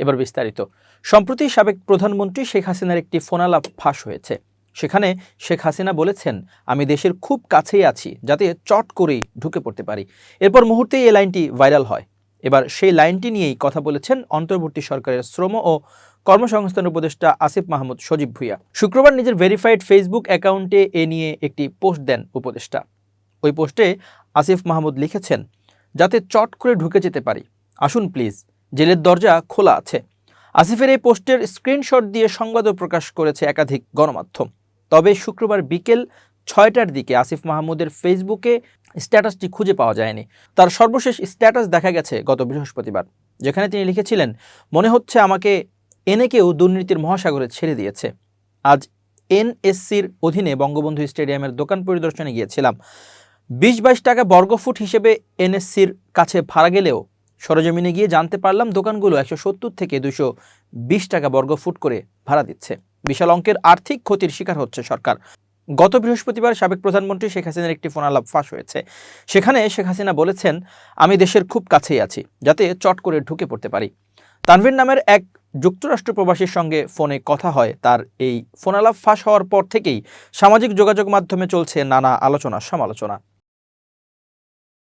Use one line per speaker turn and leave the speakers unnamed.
এবার বিস্তারিত। সম্প্রতি সাবেক প্রধানমন্ত্রী শেখ হাসিনার একটি ফোনালাপ ফাঁস হয়েছে। সেখানে শেখ হাসিনা বলেছেন, আমি দেশের খুব কাছেই আছি, যাতে চট করেই ঢুকে পড়তে পারি। এরপর মুহূর্তেই এই লাইনটি ভাইরাল হয়। এবার সেই লাইনটি নিয়েই কথা বলেছেন অন্তর্বর্তী সরকারের শ্রম ও কর্মসংস্থান উপদেষ্টা আসিফ মাহমুদ সজীব ভুইয়া। শুক্রবার নিজের ভেরিফাইড ফেসবুক অ্যাকাউন্টে এ নিয়ে একটি পোস্ট দেন উপদেষ্টা। ওই পোস্টে আসিফ মাহমুদ লিখেছেন, যাতে চট করে ঢুকে যেতে পারি। আসুন প্লিজ জেলের দরজা খোলা আছে। আসিফের এই পোস্টের স্ক্রিনশট দিয়ে সংবাদও প্রকাশ করেছে একাধিক গণমাধ্যম। তবে শুক্রবার বিকেল ছয়টার দিকে আসিফ মাহমুদের ফেসবুকে স্ট্যাটাসটি খুঁজে পাওয়া যায়নি। তার সর্বশেষ স্ট্যাটাস দেখা গেছে গত বৃহস্পতিবার, যেখানে তিনি লিখেছিলেন, মনে হচ্ছে আমাকে এনে কেউ দুর্নীতির মহাসাগরে ছেড়ে দিয়েছে। আজ এনএসসির অধীনে বঙ্গবন্ধু স্টেডিয়ামের দোকান পরিদর্শনে গিয়েছিলাম। বিশ বাইশ টাকা বর্গফুট হিসেবে এনএসসির কাছে ভাড়া গেলেও সরজমিনে গিয়ে জানতে পারলাম দোকানগুলো একশো সত্তর থেকে দুশো বিশ টাকা বর্গফুট করে ভাড়া দিচ্ছে। বিশাল অঙ্কের আর্থিক ক্ষতির শিকার হচ্ছে সরকার। গত বৃহস্পতিবার সাবেক প্রধানমন্ত্রী শেখ হাসিনার একটি ফোনালাপ ফাঁস হয়েছে। সেখানে শেখ হাসিনা বলেছেন, আমি দেশের খুব কাছেই আছি, যাতে চট করে ঢুকে পড়তে পারি। তানভীর নামের এক যুক্তরাষ্ট্র প্রবাসীর সঙ্গে ফোনে কথা হয়। তার এই ফোনালাপ ফাঁস হওয়ার পর থেকেই সামাজিক যোগাযোগ মাধ্যমে চলছে নানা আলোচনা সমালোচনা